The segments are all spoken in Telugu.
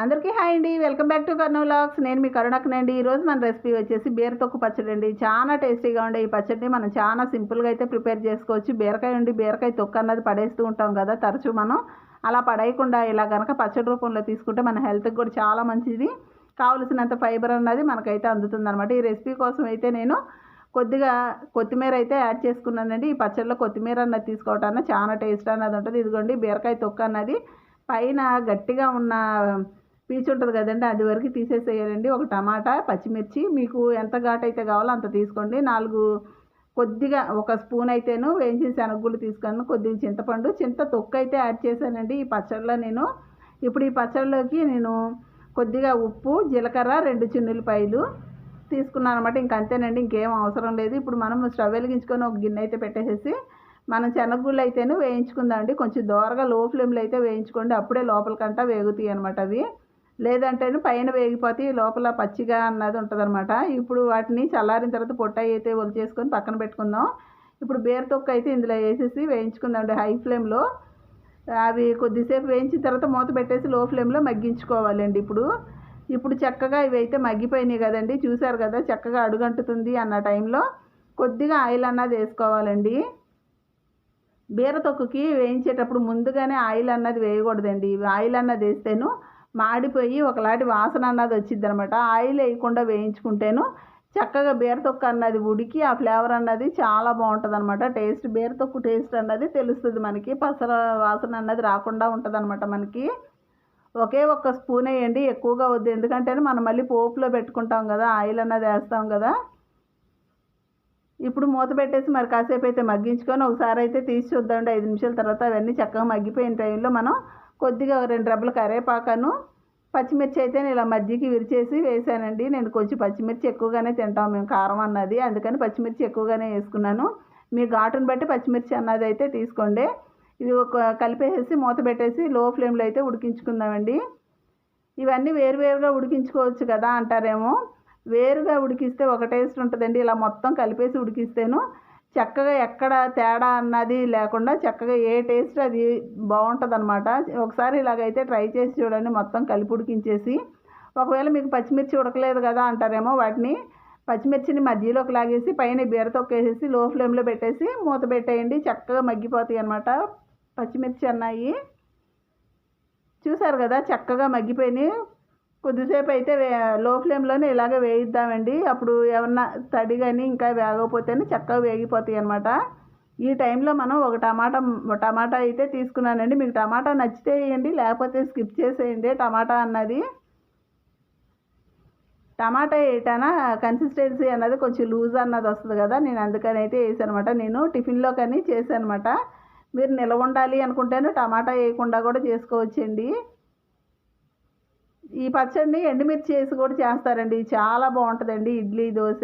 అందరికీ హాయ్ అండి. వెల్కమ్ బ్యాక్ టు కర్నూ వ్లాగ్స్. నేను మీ కరుణక్కనండి ఈరోజు మన రెసిపీ వచ్చేసి బీరతొక్కు పచ్చడి అండి. చాలా టేస్టీగా ఉండే ఈ పచ్చడిని మనం చాలా సింపుల్గా అయితే ప్రిపేర్ చేసుకోవచ్చు. బీరకాయ ఉండి బీరకాయ తొక్కు అన్నది పడేస్తూ ఉంటాం కదా తరచూ మనం. అలా పడేయకుండా ఇలా కనుక పచ్చడి రూపంలో తీసుకుంటే మన హెల్త్కి కూడా చాలా మంచిది. కావలసినంత ఫైబర్ అన్నది మనకైతే అందుతుంది అనమాట ఈ రెసిపీ కోసం అయితే నేను కొద్దిగా కొత్తిమీర అయితే యాడ్ చేసుకున్నానండి. ఈ పచ్చడిలో కొత్తిమీర అన్నది తీసుకోవటాన చాలా టేస్ట్ అన్నది ఉంటుంది. ఇదిగోండి బీరకాయ తొక్క అన్నది. పైన గట్టిగా ఉన్న పీచు ఉంటుంది కదండి అది వరకు తీసేసేయాలండి. ఒక టమాటా పచ్చిమిర్చి మీకు ఎంత ఘాటు అయితే కావాలో అంత తీసుకోండి. నాలుగు కొద్దిగా ఒక స్పూన్ అయితేను వేయించిన శనగగుళ్ళు తీసుకున్నాను కొద్దిగా చింతపండు. చింత తొక్కు అయితే యాడ్ చేశానండి ఈ పచ్చడిలో నేను. ఇప్పుడు ఈ పచ్చడిలోకి నేను కొద్దిగా ఉప్పు జీలకర్ర రెండు చిన్నులపాయలు తీసుకున్నాను అనమాట ఇంక అంతేనండి ఇంకేం అవసరం లేదు. ఇప్పుడు మనం స్టవ్ వెలిగించుకొని ఒక గిన్నె అయితే పెట్టేసేసి మనం శనగగుళ్ళు అయితేనే వేయించుకుందామండి. కొంచెం దోరగా లో ఫ్లేమ్లో అయితే వేయించుకోండి. అప్పుడే లోపలికంటా వేగుతాయి అనమాట అవి. లేదంటేనే పైన వేగిపోతే లోపల పచ్చిగా అన్నది ఉంటుంది అనమాట ఇప్పుడు వాటిని చల్లారిన తర్వాత పొట్ట అయితే ఒలిచేసుకొని పక్కన పెట్టుకుందాం. ఇప్పుడు బేర తొక్క అయితే ఇందులో వేసేసి వేయించుకుందాం హై ఫ్లేమ్లో. అవి కొద్దిసేపు వేయించిన తర్వాత మూత పెట్టేసి లో ఫ్లేమ్లో మగ్గించుకోవాలండి ఇప్పుడు. ఇప్పుడు చక్కగా ఇవి అయితే మగ్గిపోయినాయి కదండి. చూసారు కదా చక్కగా అడుగంటుతుంది అన్న టైంలో. కొద్దిగా ఆయిల్ అన్నది వేసుకోవాలండి. బీర తొక్కుకి వేయించేటప్పుడు ముందుగానే ఆయిల్ అన్నది వేయకూడదండి. ఆయిల్ అన్నది వేస్తేను మాడిపోయి ఒకలాంటి వాసన అన్నది వచ్చింది అనమాట ఆయిల్ వేయకుండా వేయించుకుంటేను చక్కగా బీరతొక్క అన్నది ఉడికి ఆ ఫ్లేవర్ అన్నది చాలా బాగుంటుంది అనమాట టేస్ట్ బీరతొక్కు టేస్ట్ అన్నది తెలుస్తుంది మనకి. పసర వాసన అన్నది రాకుండా ఉంటుంది అనమాట మనకి. ఒకే ఒక్క స్పూన్ వేయండి ఎక్కువగా వద్దు. ఎందుకంటే మనం మళ్ళీ పోపులో పెట్టుకుంటాం కదా ఆయిల్ అన్నది వేస్తాం కదా. ఇప్పుడు మూత పెట్టేసి మరి కాసేపు అయితే మగ్గించుకొని ఒకసారి అయితే తీసి చూద్దామండి. ఐదు నిమిషాల తర్వాత అవన్నీ చక్కగా మగ్గిపోయిన టైంలో మనం కొద్దిగా రెండు రెబ్బల కరేపాకను పచ్చిమిర్చి అయితే నేను ఇలా మధ్యకి విరిచేసి వేసానండి. నేను కొంచెం పచ్చిమిర్చి ఎక్కువగానే తింటాం. మేము కారం అన్నది. అందుకని పచ్చిమిర్చి ఎక్కువగానే వేసుకున్నాను. మీ ఘాటును బట్టి పచ్చిమిర్చి అన్నది అయితే తీసుకోండి. ఇది ఒక కలిపేసేసి మూత పెట్టేసి లో ఫ్లేమ్లో అయితే ఉడికించుకుందామండి. ఇవన్నీ వేరువేరుగా ఉడికించుకోవచ్చు కదా అంటారేమో. వేరుగా ఉడికిస్తే ఒక టేస్ట్ ఉంటుందండి. ఇలా మొత్తం కలిపేసి ఉడికిస్తేను చక్కగా ఎక్కడ తేడా అన్నది లేకుండా చక్కగా ఏ టేస్ట్ అది బాగుంటుంది అనమాట ఒకసారి ఇలాగైతే ట్రై చేసి చూడండి మొత్తం కలిపి ఉడికించేసి. ఒకవేళ మీకు పచ్చిమిర్చి ఉడకలేదు కదా అంటారేమో వాటిని. పచ్చిమిర్చిని మధ్యలోకి లాగేసి పైన బీర తొక్కేసేసి లో ఫ్లేమ్లో పెట్టేసి మూత పెట్టేయండి చక్కగా మగ్గిపోతాయి అనమాట పచ్చిమిర్చి అన్నాయి. చూసారు కదా చక్కగా మగ్గిపోయినాయి. కొద్దిసేపు అయితే లో ఫ్లేమ్లోనే ఇలాగ వేయిద్దామండి. అప్పుడు ఏమన్నా తడి కానీ ఇంకా వేగకపోతేనే చక్కగా వేగిపోతాయి అనమాట ఈ టైంలో మనం ఒక టమాటా టమాటా అయితే తీసుకున్నానండి. మీకు టమాటా నచ్చితే వేయండి లేకపోతే స్కిప్ చేసేయండి. టమాటా అన్నది టమాటా వేయటానా కన్సిస్టెన్సీ అన్నది కొంచెం లూజ్ అన్నది వస్తుంది కదా నేను అందుకని అయితే వేసానమాట నేను టిఫిన్లో కానీ చేశానమాట మీరు నిలవ ఉండాలి అనుకుంటేనే టమాటా వేయకుండా కూడా చేసుకోవచ్చండి. ఈ పచ్చడిని ఎండుమిర్చి వేసి కూడా చేస్తారండి. చాలా బాగుంటుందండి. ఇడ్లీ దోశ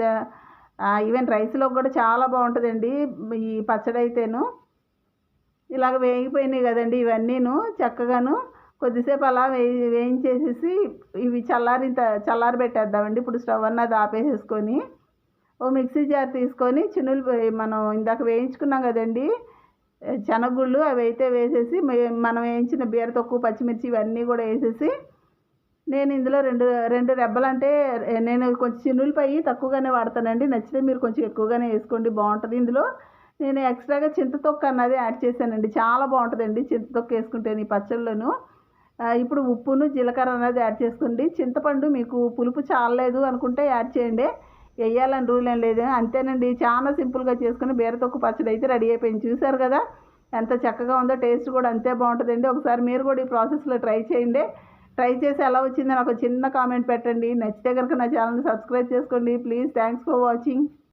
ఈవెన్ రైస్లో కూడా చాలా బాగుంటుందండి ఈ పచ్చడి అయితేను ఇలాగ వేగిపోయినాయి కదండి ఇవన్నీను చక్కగాను కొద్దిసేపు అలా వేయి వేయించేసేసి ఇవి చల్లారి చల్లారి పెట్టేద్దామండి. ఇప్పుడు స్టవ్ అన్నది ఆపేసేసుకొని ఓ మిక్సీ జార్ తీసుకొని చిన్నులు మనం ఇందాక వేయించుకున్నాం కదండి. శనగుళ్ళు అవి అయితే వేసేసి మనం వేయించిన బీర తొక్కు పచ్చిమిర్చి ఇవన్నీ కూడా వేసేసి నేను ఇందులో రెండు రెండు రెబ్బలు అంటే నేను కొంచెం చిన్నులపై తక్కువగానే వాడతానండి. నచ్చితే మీరు కొంచెం ఎక్కువగానే వేసుకోండి. బాగుంటుంది ఇందులో. నేను ఎక్స్ట్రాగా చింతతొక్క అన్నది యాడ్ చేశానండి. చాలా బాగుంటుందండి చింతతొక్క వేసుకుంటే ఈ పచ్చళ్ళను. ఇప్పుడు ఉప్పును జీలకర్ర అనేది యాడ్ చేసుకోండి. చింతపండు మీకు పులుపు చాలలేదు అనుకుంటే యాడ్ చేయండి. వేయాలని రూల్ ఏం లేదు. అంతేనండి. చాలా సింపుల్గా చేసుకుని బీరతొక్కు పచ్చడి అయితే రెడీ అయిపోయింది. చూసారు కదా? ఎంత చక్కగా ఉందో టేస్ట్ కూడా అంతే బాగుంటుందండి. ఒకసారి మీరు కూడా ఈ ప్రాసెస్లో ట్రై చేయండి. ట్రై చేసి ఎలా వచ్చిందో నాకు చిన్న కామెంట్ పెట్టండి. నచ్చితే కనుక నా ఛానల్ని సబ్స్క్రైబ్ చేసుకోండి. Please thanks for watching